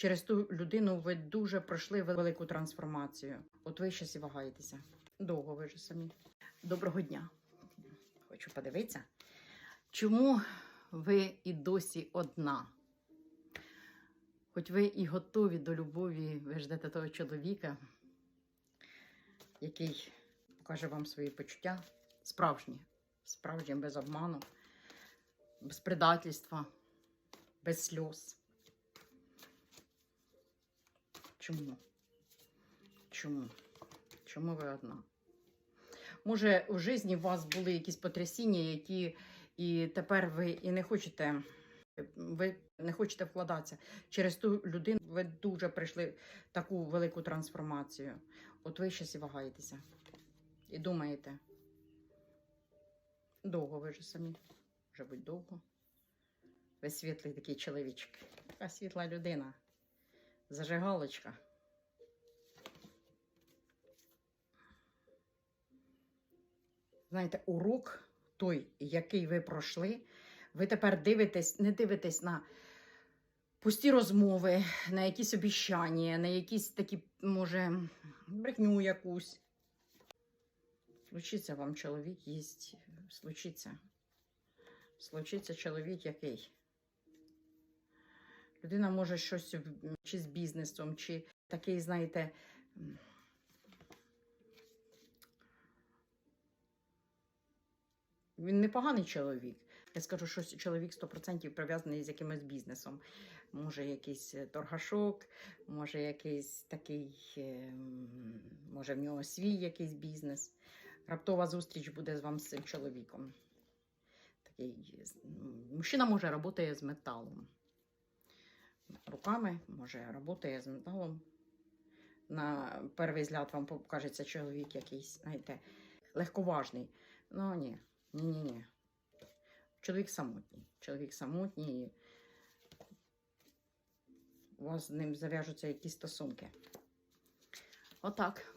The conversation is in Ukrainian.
Через ту людину ви дуже пройшли велику трансформацію. От ви щас і вагаєтеся. Довго ви ж самі. Доброго дня. Хочу подивитися, чому ви і досі одна? Хоч ви і готові до любові, ви ждете того чоловіка, який покаже вам свої почуття справжні, справжні, без обману, без предательства, без сльоз. Чому? Чому? Чому ви одна? Може, у житті у вас були якісь потрясіння, які і тепер ви і не хочете, ви не хочете вкладатися. Через ту людину ви дуже пройшли таку велику трансформацію. От ви щас і вагаєтеся. І думаєте. Довго ви ж самі. Вже будь довго. Ви світлий такий чоловічок. Така світла людина. Зажигалочка. Знаєте, урок той, який ви пройшли, ви тепер дивитесь, не дивитесь на пусті розмови, на якісь обіщання, на якісь такі, може, брехню якусь. Случиться вам чоловік їсть, случиться. Случиться чоловік який. Людина може щось чи з бізнесом, чи такий, знаєте, він непоганий чоловік. Я скажу, що чоловік 100% прив'язаний з якимось бізнесом. Може, якийсь е, торгашок, може, якийсь такий, е, може, в нього свій якийсь бізнес. Раптова зустріч буде з вам з чоловіком. Такий, мужчина може працює з металом. Руками, може, роботи з металом. На перший взгляд вам покажеться чоловік якийсь, знаєте, легковажний. Ну ні, ні, ні, ні. Чоловік самотній. Чоловік самотній. У вас з ним зав'яжуться якісь стосунки. Отак.